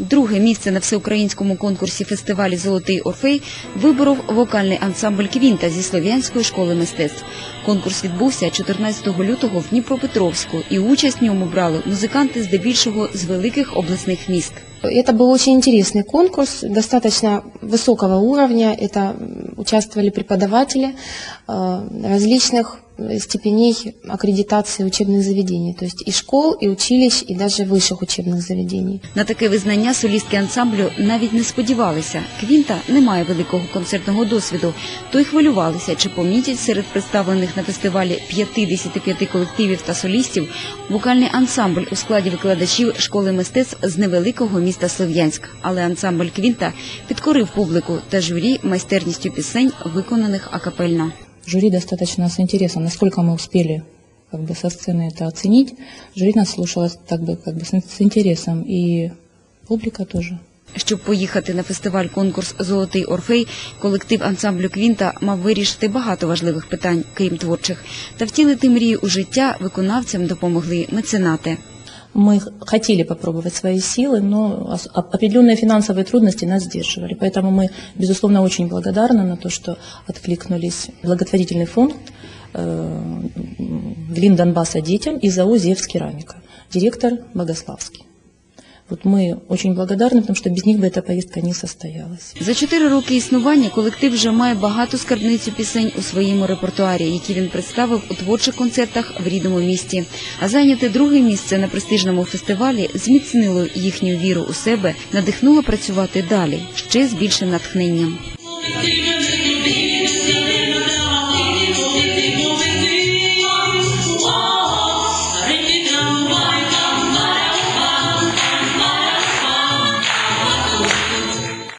Друге місце на всеукраїнському конкурсі фестивалі Золотий Орфей виборов вокальний ансамбль Квінта зі Слов'янської школи мистецтв. Конкурс відбувся 14 лютого в Дніпропетровську, і участь в ньому брали музиканти здебільшого з великих обласних міст. Это был очень интересный конкурс, достаточно высокого уровня. Это м, участвовали преподаватели э, различных э, степеней аккредитации учебных заведений, то есть и школ, и училищ, и даже высших учебных заведений. На таке визнання солістки ансамблю навіть не сподівалися. Квінта не має великого концертного досвіду, то й хвилювалися, чи помітять серед представлених на фестивалі 55 колективів та солістів вокальний ансамбль у складі викладачів школи мистецтв з невеликого міста Слов'янськ. Але ансамбль Квінта підкорив публіку та журі майстерністю пісень, виконаних акапельно. Жюри достаточно с интересом, насколько мы успели как бы со сцены это оценить. Жюри нас слушало так бы, как бы с, с интересом, и публика тоже. Щоб поїхати на фестиваль конкурс Золотий Орфей, колектив ансамблю Квінта мав вирішити багато важливих питань, крім творчих, та втілити мрію у життя виконавцям допомогли меценати. Мы х- хотели попробовать свои силы, но ос- оп- определенные финансовые трудности нас сдерживали. Поэтому мы, безусловно, очень благодарны на то, что откликнулись благотворительный фонд э, Глин Донбасса детям и ЗАО «Зевс Керамика», директор Богославский. Вот мы очень благодарны, потому что без них бы эта поездка не состоялась. За чотири роки існування колектив вже має багату скарбницю пісень у своєму репертуарі, які він представив у творчих концертах в рідному місті. А зайняти друге місце на престижному фестивалі зміцнило їхню віру у себе, надихнуло працювати далі ще з більшим натхненням. Ти